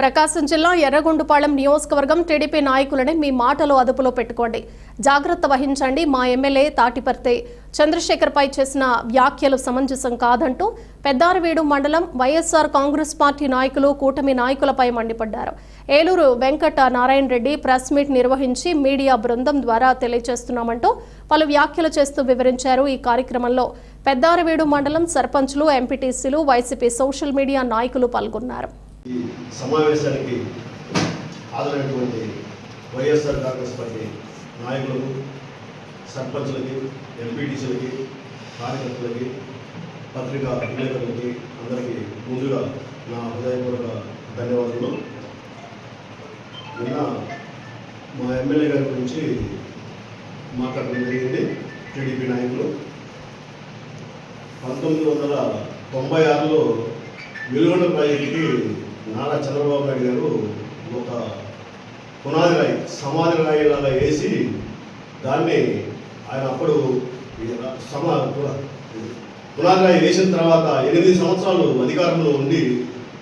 ప్రకాశం జిల్లా ఎర్రగొండపాళెం నియోజకవర్గం టీడీపీ నాయకులని మీ మాటలు అదుపులో పెట్టుకోండి. జాగ్రత్త వహించండి మా ఎమ్మెల్యే తాటిపర్తి. చంద్రశేఖర్పై చేసిన వ్యాఖ్యలు సమంజసం కాదంటూ పెద్దారవీడు మండలం వైఎస్ఆర్ కాంగ్రెస్ పార్టీ నాయకులు కూటమి నాయకులపై మండిపడ్డారు. ఏలూరు వెంకట నారాయణ రెడ్డి ప్రెస్ మీట్ నిర్వహించి మీడియా బృందం ద్వారా తెలియజేస్తున్నామంటూ పలు వ్యాఖ్యలు చేస్తూ వివరించారు ఈ కార్యక్రమంలో. పెద్దారవీడు మండలం సర్పంచ్లు ఎంపీటీసీలు వైసీపీ సోషల్ మీడియా నాయకులు పాల్గొన్నారు. ఈ సమావేశానికి హాజరైనటువంటి వైఎస్ఆర్ కాంగ్రెస్ పార్టీ నాయకులకు సర్పంచ్లకి ఎంపీటీసీలకి కార్యకర్తలకి పత్రికా విలేకరులకి అందరికీ ముందుగా నా హృదయపూర్వక ధన్యవాదాలు నిన్న మా ఎమ్మెల్యే గారి గురించి మాట్లాడడం జరిగింది టీడీపీ నాయకులు. పంతొమ్మిది వందల తొంభై ఆరులో వెలుగొండ ప్రాజెక్టుకి నారా చంద్రబాబు నాయుడు గారు ఒక పునాది రాయి సమాధి రాయిలాగా వేసి దాన్ని ఆయన అప్పుడు సమా పునాది రాయి వేసిన తర్వాత ఎనిమిది సంవత్సరాలు అధికారంలో ఉండి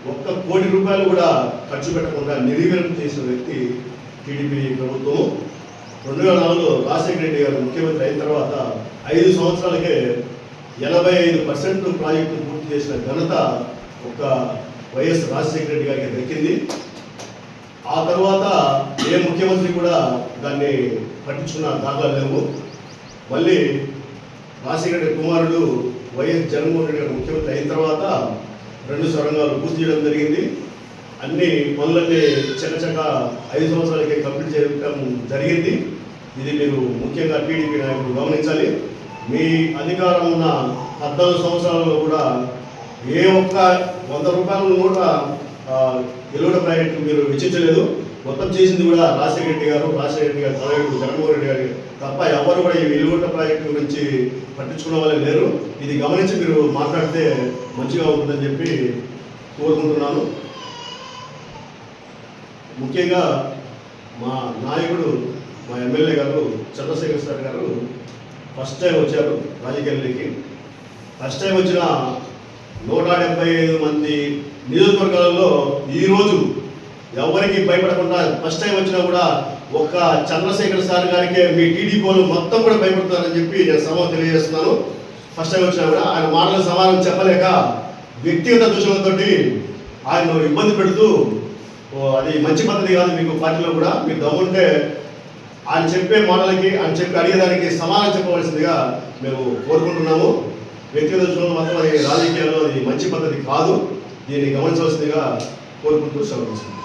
ఒక్క కోటి రూపాయలు కూడా ఖర్చు పెట్టకుండా నిర్వీర్యం చేసిన వ్యక్తి టీడీపీ ప్రభుత్వం రెండు వేల నాలుగులో రాజశేఖర రెడ్డి గారు ముఖ్యమంత్రి అయిన తర్వాత ఐదు సంవత్సరాలకే ఎనభై ఐదు పర్సెంట్ ప్రాజెక్టు పూర్తి చేసిన ఘనత ఒక వైఎస్ రాజశేఖర రెడ్డి గారికి దక్కింది. ఆ తర్వాత ఏ ముఖ్యమంత్రి కూడా దాన్ని పట్టించుకున్న దాఖలాలు లేవు. మళ్ళీ రాజశేఖర రెడ్డి కుమారుడు వైఎస్ జగన్మోహన్ రెడ్డి గారు ముఖ్యమంత్రి అయిన తర్వాత రెండు సొరంగాలు పూర్తి చేయడం జరిగింది. అన్ని పనులన్నీ చకచక ఐదు సంవత్సరాలకే కంప్లీట్ చేయడం జరిగింది. ఇది మీరు ముఖ్యంగా టీడీపీ నాయకులు గమనించాలి. మీ అధికారం ఉన్న పద్నాలుగు సంవత్సరాలలో కూడా ఏ ఒక్క వంద రూపాయలు కూడా ఎలుగుడ ప్రాజెక్టు మీరు వెచ్చించలేదు. మొత్తం చేసింది కూడా రాజశేఖర రెడ్డి గారు రాజశేఖర రెడ్డి గారు తలవేడు జగన్మోహన్ రెడ్డి గారు. తప్ప ఎవరు కూడా ఈ వెలుగుట ప్రాజెక్టు గురించి పట్టించుకున్న వాళ్ళే లేరు. ఇది గమనించి మీరు మాట్లాడితే మంచిగా ఉంటుందని చెప్పి కోరుకుంటున్నాను. ముఖ్యంగా మా నాయకుడు మా ఎమ్మెల్యే గారు చంద్రశేఖర్ సార్ గారు ఫస్ట్ టైం వచ్చారు రాజకీయాల్లోకి. ఫస్ట్ టైం వచ్చిన నూట డెబ్బై ఐదు మంది నియోజకవర్గాలలో ఈరోజు ఎవరికి భయపడకుండా ఫస్ట్ టైం వచ్చినా కూడా ఒక్క చంద్రశేఖర్ సార్ గారికి మీ టీడీపీ వాళ్ళు మొత్తం కూడా భయపడతారని చెప్పి నేను సభ తెలియజేస్తున్నాను. ఫస్ట్ టైం వచ్చినా కూడా ఆయన మాటల సమాధానం చెప్పలేక వ్యక్తిగత దూషణలతోటి ఆయన ఇబ్బంది పెడుతూ ఓ, అది మంచి పద్ధతి కాదు మీకు పార్టీలో కూడా మీరు దమ్ముంటే ఆయన చెప్పే మాటలకి ఆయన చెప్పి అడిగేదానికి సమాధానం చెప్పవలసిందిగా మేము కోరుకుంటున్నాము. వ్యక్తిగత చూడడం మాత్రం అది రాజకీయాల్లో అది మంచి పద్ధతి కాదు. దీన్ని గమనించవలసిందిగా కోరుకుంటూ సెలవు